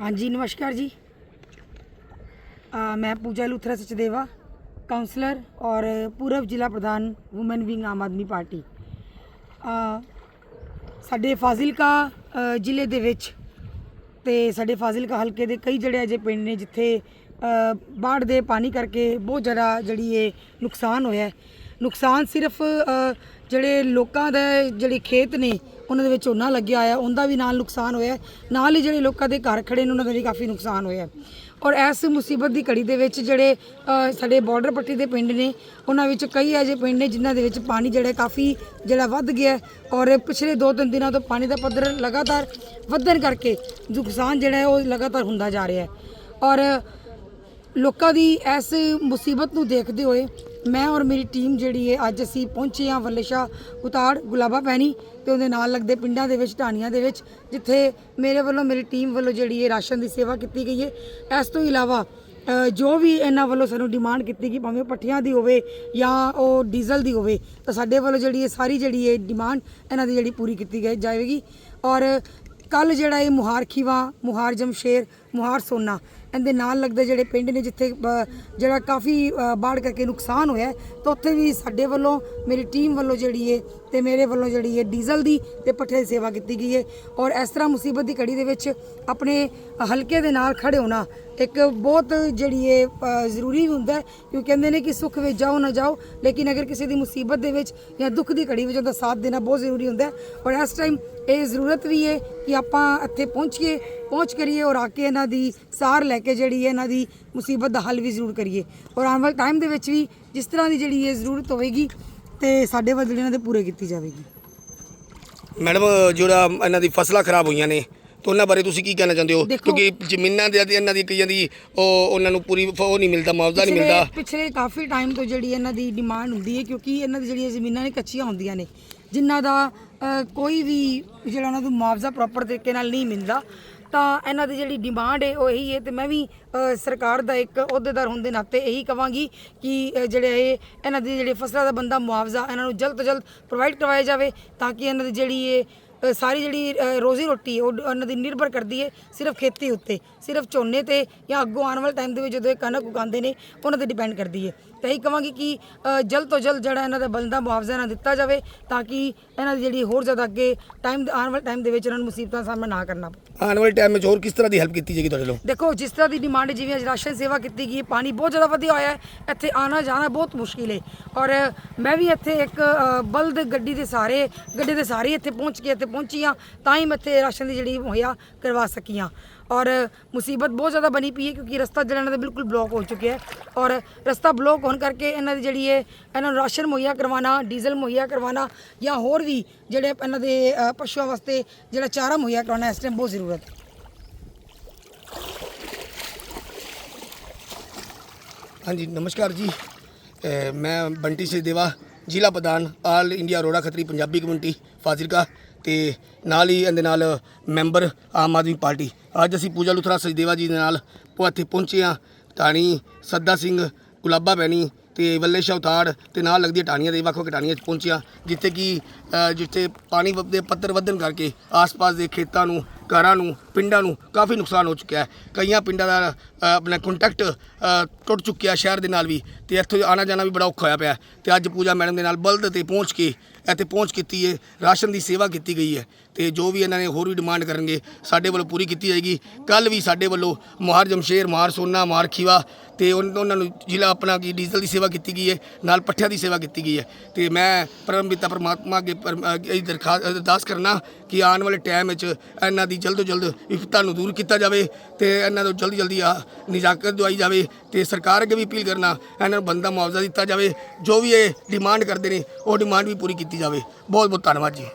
ਹਾਂਜੀ ਨਮਸਕਾਰ ਜੀ। ਅ, ਮੈਂ ਪੂਜਾ ਲੂਥਰਾ ਸਚਦੇਵਾ ਕਾਉਂਸਲਰ ਔਰ ਪੂਰਬ ਜ਼ਿਲ੍ਹਾ ਪ੍ਰਧਾਨ women wing Aam Aadmi party. ਅ, ਸਾਡੇ ਫਾਜ਼ਿਲਕਾ ਅ, ਜ਼ਿਲ੍ਹੇ ਦੇ ਵਿੱਚ ਤੇ ਸਾਡੇ ਫਾਜ਼ਿਲਕਾ ਹਲਕੇ ਦੇ ਕਈ ਜਿਹੜੇ ਅਜੇ ਪਿੰਡ ਨੇ ਜਿੱਥੇ ਅ, ਬਾੜ ਦੇ ਪਾਣੀ ਕਰਕੇ ਬਹੁਤ ਜ਼ਿਆਦਾ ਜਿਹੜੀ ਇਹ ਨੁਕਸਾਨ ਹੋਇਆ ਹੈ। ਨੁਕਸਾਨ ਸਿਰਫ ਜਿਹੜੇ ਲੋਕਾਂ ਦਾ, ਜਿਹੜੇ ਖੇਤ ਨੇ, ਉਹਨਾਂ ਦੇ ਵਿੱਚ ਝੋਨਾ ਲੱਗਿਆ ਹੋਇਆ, ਉਹਦਾ ਵੀ ਨਾਲ ਨੁਕਸਾਨ ਹੋਇਆ ਨਾਲ ਹੀ ਜਿਹੜੇ ਲੋਕਾਂ ਦੇ ਘਰ ਖੜੇ ਨੇ, ਉਹਨਾਂ ਦਾ ਵੀ ਕਾਫੀ ਨੁਕਸਾਨ ਹੋਇਆ ਔਰ ਇਸ ਮੁਸੀਬਤ ਦੀ ਘੜੀ ਦੇ ਵਿੱਚ ਜਿਹੜੇ ਸਾਡੇ ਬਾਰਡਰ ਪੱਟੀ ਦੇ ਪਿੰਡ ਨੇ, ਉਹਨਾਂ ਵਿੱਚ ਕਈ ਅਜੇ ਪਿੰਡ ਨੇ, ਜਿਨ੍ਹਾਂ ਦੇ ਵਿੱਚ ਪਾਣੀ ਜਿਹੜਾ ਕਾਫੀ ਜਿਹੜਾ ਵੱਧ ਗਿਆ ਔਰ ਪਿਛਲੇ 2-3 ਦਿਨਾਂ ਤੋਂ ਪਾਣੀ ਦਾ ਪੱਧਰ ਲਗਾਤਾਰ ਵਧਣ ਕਰਕੇ ਨੁਕਸਾਨ ਜਿਹੜਾ ਉਹ ਲਗਾਤਾਰ ਹੁੰਦਾ ਜਾ ਰਿਹਾ ਹੈ। ਔਰ ਲੋਕਾਂ ਦੀ ਇਸ ਮੁਸੀਬਤ ਨੂੰ ਦੇਖਦੇ ਹੋਏ ਮੈਂ ਔਰ ਮੇਰੀ ਟੀਮ ਜਿਹੜੀ ਹੈ, ਅੱਜ ਅਸੀਂ ਪਹੁੰਚੇ ਹਾਂ ਵੱਲੇਸ਼ਾ ਉਤਾੜ ਗੁਲਾਬਾ ਪੈਣੀ ਤੇ ਉਹਦੇ ਨਾਲ ਲੱਗਦੇ ਪਿੰਡਾਂ ਦੇ ਵਿੱਚ, ਢਾਣੀਆਂ ਦੇ ਵਿੱਚ, ਜਿੱਥੇ ਮੇਰੇ ਵੱਲੋਂ, ਮੇਰੀ ਟੀਮ ਵੱਲੋਂ ਜਿਹੜੀ ਹੈ ਰਾਸ਼ਨ ਦੀ ਸੇਵਾ ਕੀਤੀ ਗਈ ਹੈ। ਇਸ ਤੋਂ ਇਲਾਵਾ ਜੋ ਵੀ ਇਹਨਾਂ ਵੱਲੋਂ ਸਾਨੂੰ ਡਿਮਾਂਡ ਕੀਤੀ ਗਈ, ਭਾਵੇਂ ਉਹ ਪੱਠਿਆਂ ਦੀ ਹੋਵੇ ਜਾਂ ਉਹ ਡੀਜ਼ਲ ਦੀ ਹੋਵੇ, ਤਾਂ ਸਾਡੇ ਵੱਲੋਂ ਜਿਹੜੀ ਇਹ ਸਾਰੀ ਜਿਹੜੀ ਇਹ ਡਿਮਾਂਡ ਇਹਨਾਂ ਦੀ ਜਿਹੜੀ ਪੂਰੀ ਕੀਤੀ ਗਈ ਜਾਵੇਗੀ ਔਰ ਕੱਲ ਜਿਹੜਾ ਇਹ ਮੁਹਾਰ ਖੀਵਾ ਮੁਹਾਰ ਜਮਸ਼ੇਰ ਮੁਹਾਰ ਸੋਨਾ। ਇਹਦੇ ਨਾਲ ਲੱਗਦੇ ਜਿਹੜੇ ਪਿੰਡ ਨੇ ਜਿੱਥੇ ਜਿਹੜਾ ਕਾਫੀ ਬਾੜ ਕਰਕੇ ਨੁਕਸਾਨ ਹੋਇਆ ਤਾਂ ਉੱਥੇ ਵੀ ਸਾਡੇ ਵੱਲੋਂ, ਮੇਰੀ ਟੀਮ ਵੱਲੋਂ ਜਿਹੜੀ ਹੈ ਤੇ ਮੇਰੇ ਵੱਲੋਂ ਜਿਹੜੀ ਹੈ ਡੀਜ਼ਲ ਦੀ ਤੇ ਪੱਠੇ ਦੀ ਸੇਵਾ ਕੀਤੀ ਗਈ ਹੈ ਔਰ ਇਸ ਤਰ੍ਹਾਂ ਮੁਸੀਬਤ ਦੀ ਘੜੀ ਦੇ ਵਿੱਚ ਆਪਣੇ ਹਲਕੇ ਦੇ ਨਾਲ ਖੜੇ ਹੋਣਾ ਇੱਕ ਬਹੁਤ ਜਿਹੜੀ ਇਹ ਜ਼ਰੂਰੀ ਹੁੰਦਾ ਹੈ ਕਿਉਂ ਕਹਿੰਦੇ ਨੇ ਕਿ ਸੁੱਖ ਵਿੱਚ ਜਾਓ ਨਾ ਜਾਓ, ਲੇਕਿਨ ਅਗਰ ਕਿਸੇ ਦੀ ਮੁਸੀਬਤ ਦੇ ਵਿੱਚ ਜਾਂ ਦੁੱਖ ਦੀ ਘੜੀ ਵਿੱਚ ਉਹਦਾ ਸਾਥ ਦੇਣਾ ਬਹੁਤ ਜ਼ਰੂਰੀ ਹੁੰਦਾ ਹੈ। ਔਰ ਇਸ ਟਾਈਮ ਇਹ ਜ਼ਰੂਰਤ ਵੀ ਹੈ ਕਿ ਆਪਾਂ ਇੱਥੇ ਪਹੁੰਚੀਏ, ਪਹੁੰਚ ਕਰੀਏ ਔਰ ਆ ਕੇ ਇਹਨਾਂ ਦੀ ਸਾਰ ਲੈ ਕੇ ਜਿਹੜੀ ਹੈ ਇਹਨਾਂ ਦੀ ਮੁਸੀਬਤ ਦਾ ਹੱਲ ਵੀ ਜ਼ਰੂਰ ਕਰੀਏ। ਔਰ ਆਉਣ ਵਾਲੇ ਟਾਈਮ ਦੇ ਵਿੱਚ ਵੀ ਜਿਸ ਤਰ੍ਹਾਂ ਦੀ ਜਿਹੜੀ ਇਹ ਜ਼ਰੂਰਤ ਹੋਵੇਗੀ ਤੇ ਸਾਡੇ ਵੱਲ ਇਹਨਾਂ ਦੇ ਪੂਰੇ ਕੀਤੀ ਜਾਵੇਗੀ। ਮੈਡਮ ਜਿਹੜਾ ਇਹਨਾਂ ਦੀ ਫਸਲਾਂ ਖਰਾਬ ਹੋਈਆਂ ਨੇ ਤਾਂ ਉਹਨਾਂ ਬਾਰੇ ਤੁਸੀਂ ਕੀ ਕਹਿਣਾ ਚਾਹੁੰਦੇ ਹੋ? ਦੇਖੋ- ਕਿਉਂਕਿ ਜ਼ਮੀਨਾਂ ਦੇ ਅਤੇ ਇਹਨਾਂ ਦੀ ਕਈਆਂ ਦੀ ਉਹ ਉਹਨਾਂ ਨੂੰ ਪੂਰੀ ਉਹ ਨਹੀਂ ਮਿਲਦਾ ਮੁਆਵਜ਼ਾ ਨਹੀਂ ਮਿਲਦਾ। ਪਿਛਲੇ ਪਿਛਲੇ ਕਾਫੀ ਟਾਈਮ ਤੋਂ ਜਿਹੜੀ ਇਹਨਾਂ ਦੀ ਡਿਮਾਂਡ ਹੁੰਦੀ ਹੈ ਕਿਉਂਕਿ ਇਹਨਾਂ ਦੀ ਜਿਹੜੀਆਂ ਜ਼ਮੀਨਾਂ ਨੇ ਕੱਚੀਆਂ ਹੁੰਦੀਆਂ ਨੇ ਜਿਨ੍ਹਾਂ ਦਾ ਅ, ਕੋਈ ਵੀ ਜਿਹੜਾ ਉਹਨਾਂ ਨੂੰ ਮੁਆਵਜ਼ਾ ਪ੍ਰੋਪਰ ਤਰੀਕੇ ਨਾਲ ਨਹੀਂ ਮਿਲਦਾ। ਤਾਂ ਇਹਨਾਂ ਦੀ ਜਿਹੜੀ ਡਿਮਾਂਡ ਹੈ ਉਹ ਇਹੀ ਹੈ ਤੇ ਮੈਂ ਵੀ ਸਰਕਾਰ ਦਾ ਇੱਕ ਅਹੁਦੇਦਾਰ ਹੋਣ ਦੇ ਨਾਤੇ ਇਹੀ ਕਵਾਂਗੀ ਕਿ ਅ, ਜਿਹੜੇ ਇਹ ਇਹਨਾਂ ਦੀ ਜਿਹੜੇ ਫਸਲਾਂ ਦਾ ਬੰਦਾ ਮੁਆਵਜ਼ਾ ਇਹਨਾਂ ਨੂੰ ਜਲਦ ਤੋਂ ਜਲਦ ਪ੍ਰੋਵਾਈਡ ਕਰਵਾਇਆ ਜਾਵੇ ਤਾਂ ਕਿ ਇਹਨਾਂ ਦੀ ਜਿਹੜੀ ਇਹ ਸਾਰੀ ਜਿਹੜੀ ਰੋਜ਼ੀ ਰੋਟੀ ਉਹ ਡ- ਉਹਨਾਂ ਦੀ ਨਿਰਭਰ ਕਰਦੀ ਹੈ ਸਿਰਫ ਖੇਤੀ ਉੱਤੇ ਸਿਰਫ ਝੋਨੇ ਤੇ ਜਾਂ ਅੱਗੋਂ ਆਉਣ ਵਾਲੇ ਟਾਈਮ ਦੇ ਵਿੱਚ ਜਦੋਂ ਇਹ ਕਣਕ ਉਗਾਉਂਦੇ ਨੇ ਉਹਨਾਂ ਤੇ ਡਿਪੈਂਡ ਕਰਦੀ ਹੈ ਤਾਂ ਇਹੀ ਕਵਾਂਗੀ ਕਿ ਅ, ਜਲਦ ਤੋਂ ਜਲਦ ਜਿਹੜਾ ਇਹਨਾਂ ਦਾ ਬਲਦਾ ਮੁਆਵਜ਼ਾ ਇਹਨਾਂ ਨੂੰ ਦਿੱਤਾ ਜਾਵੇ ਤਾਂ ਕਿ ਇਹਨਾਂ ਦੀ ਜਿਹੜੀ ਹੋਰ ਜ਼ਿਆਦਾ ਅੱਗੇ ਟਾਈਮ ਆਉਣ ਵਾਲੇ ਟਾਈਮ ਦੇ ਵਿੱਚ ਇਹਨਾਂ ਨੂੰ ਮੁਸੀਬਤਾਂ ਦਾ ਸਾਹਮਣਾ ਨਾ ਕਰਨਾ ਪਵੇ। ਆਉਣ ਵਾਲੇ ਟਾਈਮ ਵਿੱਚ ਹੋਰ ਕਿਸ ਤਰ੍ਹਾਂ ਦੀ ਹੈਲਪ ਕੀਤੀ ਜਾਏਗੀ ਤੁਹਾਡੇ ਵੱਲੋਂ? ਦੇਖੋ ਜਿਸ ਤਰ੍ਹਾਂ ਦੀ ਡਿਮਾਂਡ ਜਿਵੇਂ ਅੱਜ ਰਾਸ਼ਨ ਸੇਵਾ ਕੀਤੀ ਗਈ ਹੈ, ਪਾਣੀ ਬਹੁਤ ਜ਼ਿਆਦਾ ਵਧਿਆ ਹੋਇਆ ਹੈ ਇੱਥੇ ਆਣਾ ਜਾਣਾ ਬਹੁਤ ਮੁਸ਼ਕਿਲ ਹੈ। ਔਰ ਮੈਂ ਵੀ ਇੱਥੇ ਇੱਕ ਅ, ਬਲਦ ਗੱਡੀ ਦੇ ਸਾਰੇ ਗੱਡੀ ਦੇ ਸਾਰੇ ਇੱਥੇ ਪਹੁੰਚ ਕੇ ਇੱਥੇ ਪਹੁੰਚੀ ਹਾਂ ਤਾਂ ਹੀ ਮੈਂ ਇੱਥੇ ਰਾਸ਼ਨ ਦੀ ਜਿਹੜੀ ਮੁਹੱਈਆ ਕਰਵਾ ਸਕੀ ਹਾਂ। ਔਰ ਮੁਸੀਬਤ ਬਹੁਤ ਜ਼ਿਆਦਾ ਬਣੀ ਪਈ ਹੈ ਕਿਉਂਕਿ ਰਸਤਾ ਜਿਹੜਾ ਇਹਨਾਂ ਦਾ ਬਿਲਕੁਲ ਬਲੌਕ ਹੋ ਚੁੱਕਿਆ ਹੈ। ਔਰ ਰਸਤਾ ਬਲੌਕ ਹੋਣ ਕਰਕੇ ਇਹਨਾਂ ਦੀ ਜਿਹੜੀ ਹੈ ਇਹਨਾਂ ਨੂੰ ਰਾਸ਼ਨ ਮੁਹੱਈਆ ਕਰਵਾਉਣਾ ਡੀਜ਼ਲ ਮੁਹੱਈਆ ਕਰਵਾਉਣਾ ਜਾਂ ਹੋਰ ਵੀ ਜਿਹੜੇ ਇਹਨਾਂ ਦੇ ਅ, ਪਸ਼ੂਆਂ ਵਾਸਤੇ ਜਿਹੜਾ ਚਾਰਾ ਮੁਹੱਈਆ ਕਰਵਾਉਣਾ ਇਸ ਟਾਈਮ ਬਹੁਤ ਜ਼ਰੂਰਤ ਹੈ। ਹਾਂਜੀ ਨਮਸਕਾਰ ਜੀ। ਅਹ ਮੈਂ ਬੰਟੀ ਸਚਦੇਵਾ ਜ਼ਿਲ੍ਹਾ ਪ੍ਰਧਾਨ all India Rora Khatri Punjabi community Fazilka. ਤੇ ਨਾਲ ਹੀ ਇਹਦੇ ਨਾਲ ਮੈਂਬਰ ਆਮ ਆਦਮੀ ਪਾਰਟੀ। ਅੱਜ ਅਸੀਂ ਪੂਜਾ ਲੁਥਰਾ ਸਚਦੇਵਾ ਜੀ ਦੇ ਨਾਲ ਇੱਥੇ ਪਹੁੰਚੇ ਹਾਂ। ਟਾਣੀ ਸੱਦਾ ਸਿੰਘ ਗੁਲਾਬਾ ਬੈਣੀ ਤੇ ਵੱਲੇ ਸ਼ਾਹ ਉਤਾੜ ਤੇ ਨਾਲ ਲੱਗਦੀਆਂ ਟਾਣੀਆਂ ਦੇ ਵੱਖ ਵੱਖ ਟਾਣੀਆਂ 'ਚ ਪਹੁੰਚਿਆ ਜਿੱਥੇ ਕਿ ਜਿੱਥੇ ਪਾਣੀ ਵ- ਦੇ ਪੱਧਰ ਵਧਣ ਕਰਕੇ ਆਸ-ਪਾਸ ਦੇ ਖੇਤਾਂ ਨੂੰ, ਘਰਾਂ ਨੂੰ ਪਿੰਡਾਂ ਨੂੰ ਕਾਫੀ ਨੁਕਸਾਨ ਹੋ ਚੁੱਕਿਆ ਹੈ। ਕਈਆਂ ਪਿੰਡਾਂ ਦਾ ਅ, ਆਪਣਾ ਕੰਟੈਕਟ ਟੁੱਟ ਚੁੱਕਿਆ ਸ਼ਹਿਰ ਦੇ ਨਾਲ ਵੀ ਤੇ ਇੱਥੇ ਆਣਾ ਜਾਣਾ ਵੀ ਬੜਾ ਔਖਾ ਹੋਇਆ ਪਿਆ ਤੇ ਅੱਜ ਪੂਜਾ ਮੈਡਮ ਦੇ ਨਾਲ ਬਲਦ ਤੇ ਪਹੁੰਚ ਕੇ ਇੱਥੇ ਪਹੁੰਚ ਕੀਤੀ ਹੈ ਰਾਸ਼ਨ ਦੀ ਸੇਵਾ ਕੀਤੀ ਗਈ ਹੈ ਤੇ ਜੋ ਵੀ ਇਹਨਾਂ ਨੇ ਹੋਰ ਵੀ ਡਿਮਾਂਡ ਕਰਨਗੇ ਸਾਡੇ ਵੱਲੋਂ ਪੂਰੀ ਕੀਤੀ ਜਾਏਗੀ। ਕੱਲ ਵੀ ਸਾਡੇ ਵੱਲੋਂ ਮੁਹਾਰ ਜਮਸ਼ੇਰ ਮਾਰ ਸੋਨਾ ਮਾਰ ਖੀਵਾ ਤੇ ਉਨ- ਉਹਨਾਂ ਨੂੰ ਜ਼ਿਲ੍ਹਾ ਆਪਣਾ ਕੀ ਡੀਜ਼ਲ ਦੀ ਸੇਵਾ ਕੀਤੀ ਗਈ ਹੈ ਨਾਲ ਪੱਠਿਆਂ ਦੀ ਸੇਵਾ ਕੀਤੀ ਗਈ ਹੈ। ਤੇ ਮੈਂ ਪਰਮਪਿਤਾ ਪਰਮਾਤਮਾ ਅੱਗੇ ਪਰਮ- ਅ, ਇਹ ਦਰਖਾਸਤ ਅਰਦਾਸ ਕਰਨਾ ਕਿ ਆਉਣ ਵਾਲੇ ਟਾਈਮ ਵਿੱਚ ਇਹਨਾਂ ਦੀ ਜਲਦ ਤੋਂ ਜਲਦ ਵਿਪਤਾ ਨੂੰ ਦੂਰ ਕੀਤਾ ਜਾਵੇ ਤੇ ਇਹਨਾਂ ਨੂੰ ਜਲਦੀ ਜਲਦੀ ਆ ਨਿਜਾਕਤ ਦਵਾਈ ਜਾਵੇ ਤੇ ਸਰਕਾਰ ਅੱਗੇ ਵੀ ਅਪੀਲ ਕਰਨਾ ਇਹਨਾਂ ਨੂੰ ਬੰਦਾ ਮੁਆਵਜ਼ਾ ਦਿੱਤਾ ਜਾਵੇ, ਜੋ ਵੀ ਇਹ ਡਿਮਾਂਡ ਕਰਦੇ ਨੇ, ਉਹ ਡਿਮਾਂਡ ਵੀ ਪੂਰੀ ਕੀਤੀ ਜਾਵੇ। ਬਹੁਤ ਬਹੁਤ ਧੰਨਵਾਦ ਜੀ।